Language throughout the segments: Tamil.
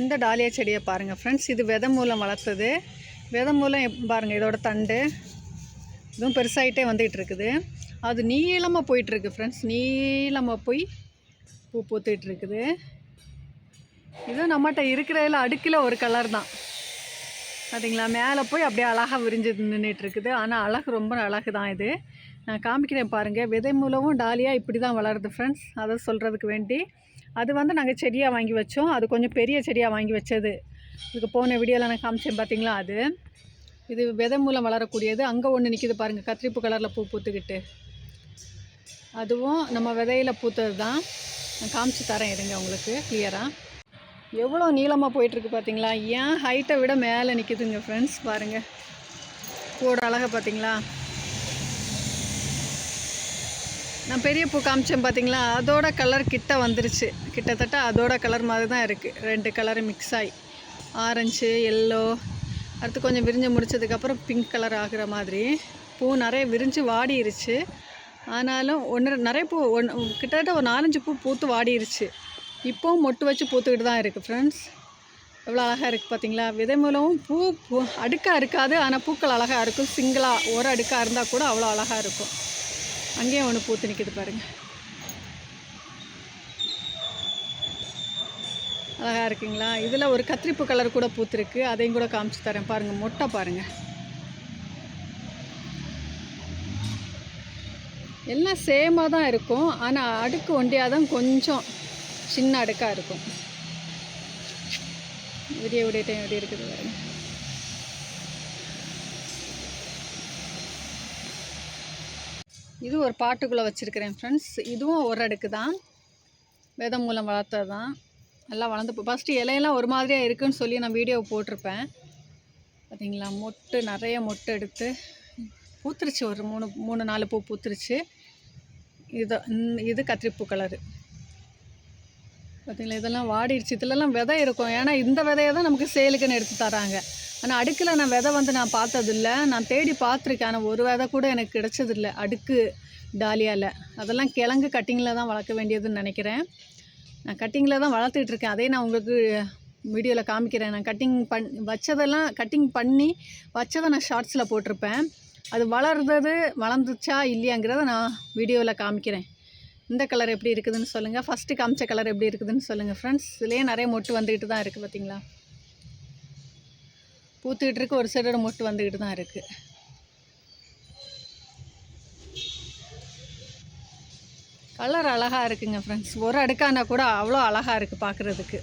இந்த டாலியா செடியை பாருங்கள் ஃப்ரெண்ட்ஸ் இது விதை மூலம் வளர்த்தது. விதை மூலம் பாருங்கள் இதோட தண்டு. இதுவும் பெருசாகிட்டே வந்துகிட்டு இருக்குது. அது நீளமாக போயிட்டுருக்கு ஃப்ரெண்ட்ஸ் நீளமாக போய் பூ பூத்துட்டு இருக்குது. இதுவும் நம்மகிட்ட இருக்கிறதுல அடுக்கில் ஒரு கலர் தான். பார்த்தீங்களா மேலே போய் அப்படியே அழகாக விரிஞ்சு நின்றுட்டு இருக்குது. ஆனால் அழகு ரொம்ப அழகு தான் இது. நான் காமிக்கிறேன் பாருங்கள் விதை மூலமும் டாலியாக இப்படி தான் வளருது ஃப்ரெண்ட்ஸ் அதை சொல்கிறதுக்கு வேண்டி. அது வந்து நாங்கள் செடியாக வாங்கி வச்சோம். அது கொஞ்சம் பெரிய செடியாக வாங்கி வச்சது. இதுக்கு போன வீடியோவில் நான் காமிச்சேன் பார்த்தீங்களா அது? இது விதை மூலம் வளரக்கூடியது. அங்கே ஒன்று நிற்கிது பாருங்கள் கத்திரிப்பு கலரில் பூ பூத்துக்கிட்டு. அதுவும் நம்ம விதையில் பூத்தது தான் நான் காமிச்சு தரேன் இருங்க உங்களுக்கு கிளியராக எவ்வளோ நீளமாக போயிட்டுருக்கு பார்த்தீங்களா ஏன் ஹைட்டை விட மேலே நிற்கிதுங்க ஃப்ரெண்ட்ஸ் பாருங்கள் கூட அழகாக பார்த்தீங்களா நான் பெரிய பூ காமிச்சேன் பார்த்தீங்களா அதோட கலர் கிட்ட வந்துருச்சு. கிட்டத்தட்ட அதோட கலர் மாதிரி தான் இருக்குது ரெண்டு கலர் மிக்ஸ் ஆகி ஆரஞ்சு எல்லோ அடுத்து கொஞ்சம் விரிஞ்சு முடிச்சதுக்கப்புறம் பிங்க் கலர் ஆகிற மாதிரி. பூ நிறைய விரிஞ்சு வாடிருச்சு. ஆனாலும் ஒன்று நிறைய பூ ஒன்று கிட்டத்தட்ட ஒரு நாலஞ்சு பூ பூத்து வாடிருச்சு. இப்போவும் மொட்டு வச்சு பூத்துக்கிட்டு தான் இருக்குது ஃப்ரெண்ட்ஸ் எவ்வளோ அழகாக இருக்குது பார்த்தீங்களா விதை மூலமும் பூ பூ அடுக்காக இருக்காது. ஆனால் பூக்கள் அழகாக இருக்கும். சிங்கிளாக ஒரு அடுக்காக இருந்தால் கூட அவ்வளோ அழகாக இருக்கும். அங்கேயும் ஒன்று பூத்து நிற்கிது பாருங்கள் அழகாக இருக்குங்களா? இதில் ஒரு கத்திரிப்பு கலர் கூட பூத்துருக்கு. அதையும் கூட காமிச்சு தரேன். பாருங்கள் மொட்டை பாருங்கள் எல்லாம் சேமாக தான் இருக்கும். ஆனால் அடுக்கு ஒண்டியாக தான் கொஞ்சம் சின்ன அடுக்காக இருக்கும். விடிய விடிய டைம் எப்படி இருக்குது பாருங்கள் இது ஒரு பாட்டுக்குள்ளே வச்சுருக்கிறேன் ஃப்ரெண்ட்ஸ் இதுவும் ஒரு அடுக்கு தான். விதை மூலம் வளர்த்தது தான். நல்லா வளர்ந்து ஃபஸ்ட்டு இலையெல்லாம் ஒரு மாதிரியாக இருக்குன்னு சொல்லி நான் வீடியோ போட்டிருப்பேன். பார்த்தீங்களா மொட்டு நிறைய மொட்டு எடுத்து பூத்துருச்சு. ஒரு மூணு மூணு நாலு பூ பூத்துருச்சு. இது இது கத்திரிப்பூ கலரு பார்த்தீங்களா இதெல்லாம் வாடிடுச்சு. இதுலலாம் விதை இருக்கும். ஏன்னா இந்த விதையை தான் நமக்கு சேலுக்குன்னு எடுத்து தராங்க. ஆனால் அடுக்கில் நான் விதை வந்து நான் பார்த்ததில்ல. நான் தேடி பார்த்துருக்கேன். ஆனால் ஒரு விதை கூட எனக்கு கிடைச்சதில்ல. அடுக்கு டாலியாவில் அதெல்லாம் கிழங்கு கட்டிங்கில் தான் வளர்க்க வேண்டியதுன்னு நினைக்கிறேன். நான் கட்டிங்கில் தான் வளர்த்துட்டு இருக்கேன். அதே நான் உங்களுக்கு வீடியோவில் காமிக்கிறேன். நான் கட்டிங் பண் வச்சதெல்லாம் கட்டிங் பண்ணி வச்சதை நான் ஷார்ட்ஸில் போட்டிருப்பேன். அது வளர்ந்தது வளர்ந்துச்சா இல்லையாங்கிறத நான் வீடியோவில் காமிக்கிறேன். இந்த கலர் எப்படி இருக்குதுன்னு சொல்லுங்கள் ஃபஸ்ட்டு காமிச்ச கலர் எப்படி இருக்குதுன்னு சொல்லுங்கள் ஃப்ரெண்ட்ஸ் இதுலேயே நிறைய மொட்டு வந்துக்கிட்டு தான் இருக்குது பார்த்தீங்களா பூத்துக்கிட்டு இருக்கு ஒரு சைடோட மொட்டு வந்துக்கிட்டு தான் இருக்குது கலர் அழகாக இருக்குங்க ஃப்ரெண்ட்ஸ் ஒரு அடுக்கானா கூட அவ்வளோ அழகாக இருக்குது பார்க்குறதுக்கு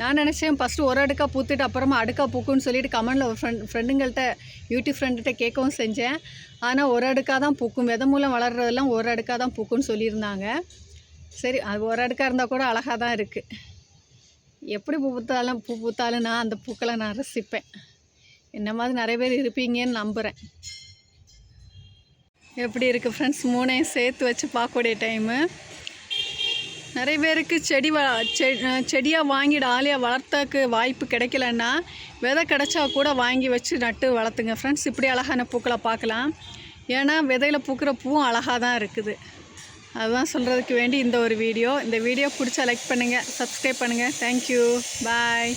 நான் நினச்சேன் ஃபஸ்ட்டு ஒரு அடுக்கா பூத்துட்டு அப்புறமா அடுக்கா பூக்குன்னு சொல்லிட்டு கமெண்டில் ஒரு ஃப்ரெண்ட் ஃப்ரெண்டுங்கள்ட்ட யூடியூப் ஃப்ரெண்டுகிட்ட கேட்கவும் செஞ்சேன். ஆனால் ஒரு அடுக்காக தான் பூக்கும். விதை மூலம் வளர்கிறதெல்லாம் ஒரு அடுக்காக தான் பூக்குன்னு சொல்லியிருந்தாங்க. சரி அது ஒரு அடுக்காக இருந்தால் கூட அழகாக தான் இருக்குது எப்படி பூ பூத்தாலும் பூ பூத்தாலும் நான் அந்த பூக்களை நான் ரசிப்பேன். என்ன மாதிரி நிறைய பேர் இருப்பீங்கன்னு நம்புகிறேன் எப்படி இருக்குது ஃப்ரெண்ட்ஸ் மூணையும் சேர்த்து வச்சு பார்க்கக்கூடிய டைமு நிறைய பேருக்கு செடி வ செ செடியாக வாங்கி டாலியாக வளர்த்தக்கு வாய்ப்பு கிடைக்கலன்னா விதை கிடைச்சா கூட வாங்கி வச்சு நட்டு வளர்த்துங்க ஃப்ரெண்ட்ஸ் இப்படி அழகான பூக்களை பார்க்கலாம். ஏன்னா விதையில் பூக்கிற பூவும் அழகாக தான் இருக்குது. அதுதான் சொல்கிறதுக்கு வேண்டி இந்த ஒரு வீடியோ. இந்த வீடியோ பிடிச்சா லைக் பண்ணுங்கள் சப்ஸ்கிரைப் பண்ணுங்கள் தேங்க்யூ பாய்